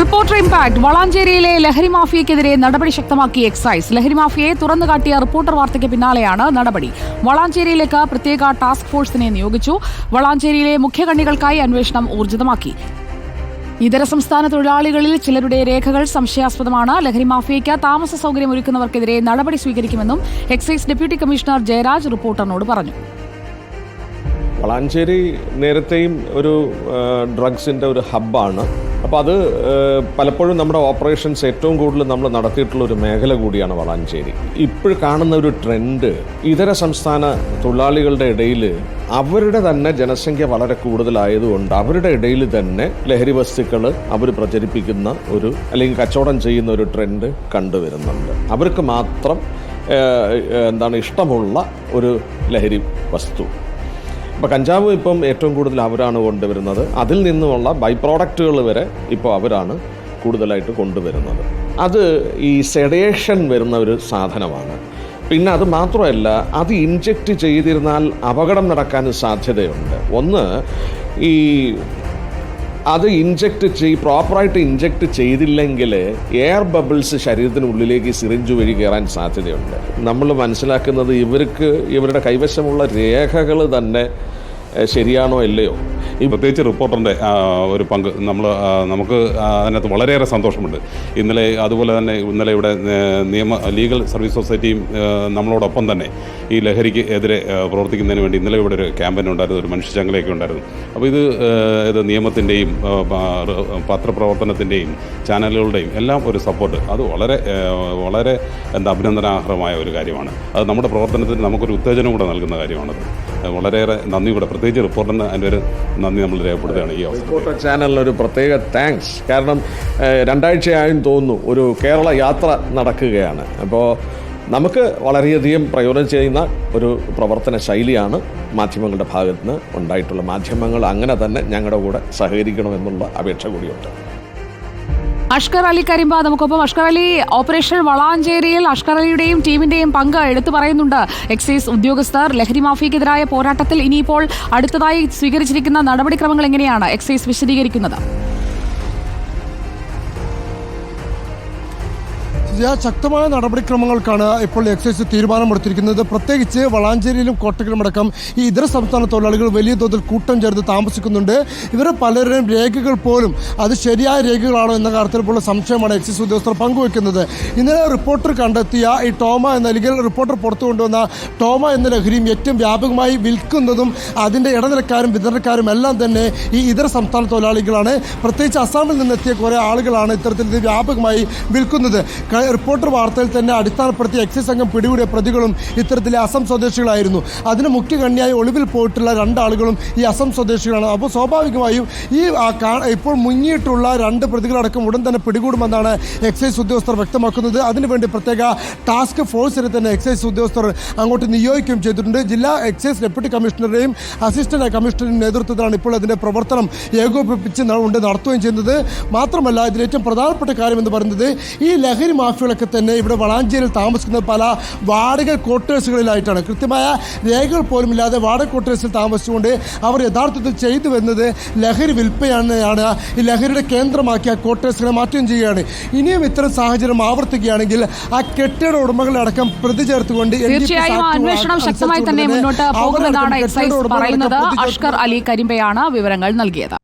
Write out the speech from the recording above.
Reporter impact. വളാഞ്ചേരിയിലെ ലഹരി മാഫിയക്കെതിരെ നടപടി ശക്തമാക്കി എക്സൈസ്. ലഹരി മാഫിയയെ തുറന്നുകാട്ടിയ റിപ്പോർട്ടർ വാർത്തയ്ക്ക് പിന്നാലെയാണ് നടപടി. വളാഞ്ചേരിയിലേക്ക് പ്രത്യേക ടാസ്ക് ഫോഴ്സിനെ നിയോഗിച്ചു. വളാഞ്ചേരിയിലെ മുഖ്യകണ്ണികൾക്കായി അന്വേഷണം ഊർജിതമാക്കി. ഇതര സംസ്ഥാന തൊഴിലാളികളിൽ ചിലരുടെ രേഖകൾ സംശയാസ്പദമാണ്. ലഹരി മാഫിയയ്ക്ക് താമസ സൗകര്യം ഒരുക്കുന്നവർക്കെതിരെ നടപടി സ്വീകരിക്കുമെന്നും എക്സൈസ് ഡെപ്യൂട്ടി കമ്മീഷണർ ജയരാജ് റിപ്പോർട്ടറിനോട് പറഞ്ഞു. വളാഞ്ചേരി നേരത്തെയും ഒരു ഡ്രഗ്സിന്റെ ഒരു ഹബ്ബാണ് അപ്പോൾ അത് പലപ്പോഴും നമ്മുടെ ഓപ്പറേഷൻസ് ഏറ്റവും കൂടുതൽ നമ്മൾ നടത്തിയിട്ടുള്ള ഒരു മേഖല കൂടിയാണ് വളാഞ്ചേരി. ഇപ്പോൾ കാണുന്ന ഒരു ട്രെൻഡ് ഇതര സംസ്ഥാന തൊഴിലാളികളുടെ ഇടയിൽ അവരുടെ തന്നെ ജനസംഖ്യ വളരെ കൂടുതലായതുകൊണ്ട് അവരുടെ ഇടയിൽ തന്നെ ലഹരി വസ്തുക്കൾ അവർ പ്രചരിപ്പിക്കുന്ന ഒരു അല്ലെങ്കിൽ കച്ചവടം ചെയ്യുന്ന ഒരു ട്രെൻഡ് കണ്ടുവരുന്നുണ്ട് അവർക്ക് മാത്രം എന്താണ് ഇഷ്ടമുള്ള ഒരു ലഹരി വസ്തു. ഇപ്പോൾ കഞ്ചാവ് ഇപ്പം ഏറ്റവും കൂടുതൽ അവരാണ് കൊണ്ടുവരുന്നത്. അതിൽ നിന്നുമുള്ള ബൈ പ്രോഡക്റ്റുകൾ വരെ ഇപ്പോൾ അവരാണ് കൂടുതലായിട്ട് കൊണ്ടുവരുന്നത്. അത് ഈ സെഡേഷൻ വരുന്ന ഒരു സാധനമാണ്. പിന്നെ അത് മാത്രമല്ല അത് ഇൻജക്റ്റ് ചെയ്തിരുന്നാൽ അപകടം നടക്കാൻ സാധ്യതയുണ്ട്. ഒന്ന് ഈ അത് ഇഞ്ചക്ട് ചെയ് പ്രോപ്പറായിട്ട് ഇഞ്ചക്ട് ചെയ്തില്ലെങ്കിൽ എയർ ബബിൾസ് ശരീരത്തിനുള്ളിലേക്ക് സിറിഞ്ച് വഴി കയറാൻ സാധ്യതയുണ്ട്. നമ്മൾ മനസ്സിലാക്കുന്നത് ഇവർക്ക് ഇവരുടെ കൈവശമുള്ള രേഖകൾ തന്നെ ശരിയാണോ അല്ലയോ ഈ പ്രത്യേകിച്ച് റിപ്പോർട്ടറിന്റെ ഒരു പങ്ക് നമ്മൾ നമുക്ക് അതിനകത്ത് വളരെയേറെ സന്തോഷമുണ്ട്. ഇന്നലെ അതുപോലെ തന്നെ ഇന്നലെ ഇവിടെ നിയമ ലീഗൽ സർവീസ് സൊസൈറ്റിയും നമ്മളോടൊപ്പം തന്നെ ഈ ലഹരിക്ക് എതിരെ പ്രവർത്തിക്കുന്നതിന് വേണ്ടി ഇന്നലെ ഇവിടെ ഒരു ക്യാമ്പയിൻ ഉണ്ടായിരുന്നു ഒരു മനുഷ്യചങ്ങലയൊക്കെ ഉണ്ടായിരുന്നു. അപ്പോൾ ഇത് ഇത് നിയമത്തിന്റെയും പത്രപ്രവർത്തനത്തിന്റെയും ചാനലുകളുടെയും എല്ലാം ഒരു സപ്പോർട്ട്. അത് വളരെ വളരെ എന്താ അഭിനന്ദനാർഹമായ ഒരു കാര്യമാണ്. അത് നമ്മുടെ പ്രവർത്തനത്തിന് നമുക്കൊരു ഉത്തേജനം കൂടെ നൽകുന്ന കാര്യമാണത്. വളരെയേറെ നന്ദി കൂടെ പ്രത്യേകിച്ച് റിപ്പോർട്ടറിന് അതിന്റെ ഒരു നന്ദി നമ്മൾ രേഖപ്പെടുത്തുകയാണ് ഈ റിപ്പോർട്ടർ ചാനലിനൊരു പ്രത്യേക താങ്ക്സ് കാരണം രണ്ടാഴ്ചയായും തോന്നുന്നു ഒരു കേരള യാത്ര നടക്കുകയാണ്. അപ്പോൾ നമുക്ക് വളരെയധികം പ്രയോജനം ചെയ്യുന്ന ഒരു പ്രവർത്തന ശൈലിയാണ് മാധ്യമങ്ങളുടെ ഭാഗത്ത് നിന്ന് ഉണ്ടായിട്ടുള്ള മാധ്യമങ്ങൾ. അങ്ങനെ തന്നെ ഞങ്ങളുടെ കൂടെ സഹകരിക്കണമെന്നുള്ള അപേക്ഷ കൂടിയുണ്ട്. അഷ്കർ അലി കരിമ്പ നമുക്കൊപ്പം. അഷ്കർ അലി ഓപ്പറേഷൻ വളാഞ്ചേരിയിൽ അഷ്കർ അലിയുടെയും ടീമിന്റെയും പങ്ക് എടുത്തു പറയുന്നുണ്ട് എക്സൈസ് ഉദ്യോഗസ്ഥർ. ലഹരി മാഫിയക്കെതിരായ പോരാട്ടത്തിൽ ഇനിയിപ്പോൾ അടുത്തതായി സ്വീകരിച്ചിരിക്കുന്ന നടപടിക്രമങ്ങൾ എങ്ങനെയാണ് എക്സൈസ് വിശദീകരിക്കുന്നത്? ഇതിയ ശക്തമായ നടപടിക്രമങ്ങൾക്കാണ് ഇപ്പോൾ എക്സൈസ് തീരുമാനമെടുത്തിരിക്കുന്നത്. പ്രത്യേകിച്ച് വളാഞ്ചേരിയിലും കോട്ടക്കലുമടക്കം ഈ ഇതര സംസ്ഥാന തൊഴിലാളികൾ വലിയ തോതിൽ കൂട്ടം ചേർന്ന് താമസിക്കുന്നുണ്ട്. ഇവർ പലരുടെയും രേഖകൾ പോലും അത് ശരിയായ രേഖകളാണോ എന്ന കാര്യത്തിലുള്ള സംശയമാണ് എക്സൈസ് ഉദ്യോഗസ്ഥർ പങ്കുവെക്കുന്നത്. ഇന്നലെ റിപ്പോർട്ടർ കണ്ടെത്തിയ ഈ ടോമ എന്ന അല്ലെങ്കിൽ റിപ്പോർട്ടർ പുറത്തു കൊണ്ടുവന്ന ടോമ എന്ന ലഹരിയും ഏറ്റവും വ്യാപകമായി വിൽക്കുന്നതും അതിന്റെ ഇടനിലക്കാരും വിതരണക്കാരും എല്ലാം തന്നെ ഈ ഇതര സംസ്ഥാന തൊഴിലാളികളാണ്. പ്രത്യേകിച്ച് അസാമിൽ നിന്നെത്തിയ കുറേ ആളുകളാണ് ഇത്തരത്തിൽ ഇത് വ്യാപകമായി വിൽക്കുന്നത്. റിപ്പോർട്ടർ വാർത്തയിൽ തന്നെ അടിസ്ഥാനപ്പെടുത്തി എക്സൈസ് സംഘം പിടികൂടിയ പ്രതികളും ഇത്തരത്തിലെ അസം സ്വദേശികളായിരുന്നു. അതിന് മുഖ്യ കണ്ണിയായി ഒളിവിൽ പോയിട്ടുള്ള രണ്ടാളുകളും ഈ അസം സ്വദേശികളാണ്. അപ്പോൾ സ്വാഭാവികമായും ഈ ഇപ്പോൾ മുങ്ങിയിട്ടുള്ള രണ്ട് പ്രതികളടക്കം ഉടൻ തന്നെ പിടികൂടുമെന്നാണ് എക്സൈസ് ഉദ്യോഗസ്ഥർ വ്യക്തമാക്കുന്നത്. അതിനുവേണ്ടി പ്രത്യേക ടാസ്ക് ഫോഴ്സിനെ തന്നെ എക്സൈസ് ഉദ്യോഗസ്ഥർ അങ്ങോട്ട് നിയോഗിക്കുകയും ചെയ്തിട്ടുണ്ട്. ജില്ലാ എക്സൈസ് ഡെപ്യൂട്ടി കമ്മീഷണറുടെയും അസിസ്റ്റന്റ് കമ്മീഷണറുടെയും നേതൃത്വത്തിലാണ് ഇപ്പോൾ അതിന്റെ പ്രവർത്തനം ഏകോപിപ്പിച്ച് ഉണ്ട് നടത്തുകയും ചെയ്യുന്നത്. മാത്രമല്ല ഇതിൽ ഏറ്റവും പ്രധാനപ്പെട്ട കാര്യം എന്ന് പറയുന്നത് ഈ ലഹരി മാഫിയകളൊക്കെ തന്നെ ഇവിടെ വളാഞ്ചേരിയിൽ താമസിക്കുന്ന പല വാടക ക്വാർട്ടേഴ്സുകളിലായിട്ടാണ്. കൃത്യമായ രേഖകൾ പോലും ഇല്ലാതെ വാടക ക്വാർട്ടേഴ്സിൽ താമസിച്ചുകൊണ്ട് അവർ യഥാർത്ഥത്തിൽ ചെയ്തു വരുന്നത് ലഹരി വിൽപ്പയാണ് ഈ ലഹരിയുടെ കേന്ദ്രമാക്കി ആ ക്വാർട്ടേഴ്സുകളെ മാറ്റം ചെയ്യുകയാണ്. ഇനിയും ഇത്തരം സാഹചര്യം ആവർത്തിക്കുകയാണെങ്കിൽ ആ കെട്ടിട ഉടമകളെ അടക്കം പ്രതി ചേർത്തുകൊണ്ട് തീർച്ചയായും അന്വേഷണം ശക്തമായി തന്നെ മുന്നോട്ട് അവരടക്കം പോകുമെന്നാണ് എക്സൈസ് പറയുന്നത് അഷ്കർ അലി കരിമ്പയാണ് വിവരങ്ങൾ നൽകിയത്.